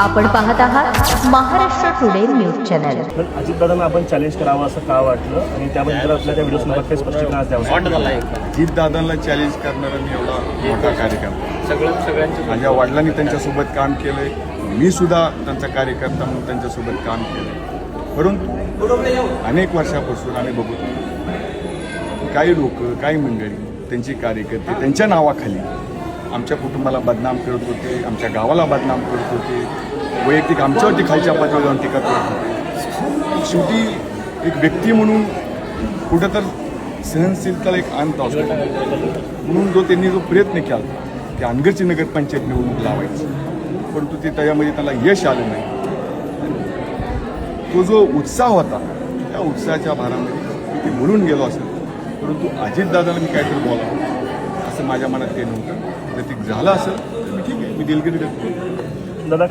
आपण पाहत आहात महाराष्ट्र टुडे न्यूज चॅनल. अजितदादांना आपण चॅलेंज करावं असं का वाटलं? आणि त्याबद्दल आपल्या त्या व्हिडिओ काही स्पष्टीकरण द्यावं अजितदादांना चॅलेंज करणारा मी एवढा मोठा कार्यकर्ता. सगळं सगळ्यांचं माझ्या वडिलांनी त्यांच्यासोबत काम केलंय. मी सुद्धा त्यांचा कार्यकर्ता म्हणून त्यांच्यासोबत काम केलंय. परंतु अनेक वर्षापासून आम्ही बघतो काही लोक काही मंडळी त्यांची कार्यकर्ते त्यांच्या नावाखाली आमच्या कुटुंबाला बदनाम करत होते आमच्या गावाला बदनाम करत होते. वैयक्तिक आमच्यावरती खालच्या पातळीवर जाऊन टीका करतो शेवटी एक व्यक्ती म्हणून कुठं तर सहनशीलताला एक अंत असतो. म्हणून जो त्यांनी जो प्रयत्न केला की अनगरची नगरपंचायत निवडणूक लावायची. परंतु ते त्याच्यामध्ये त्याला यश आलं नाही. तो जो उत्साह होता त्या उत्साहाच्या भारामध्ये मी ते बोलून गेलो असेल. परंतु अजितदादाला मी काहीतरी बोलावं. असं माझ्या मनात ते नव्हतं. जर ते झालं असेल तर मी ठीक आहे. मी दिलगिरी करतो. दादा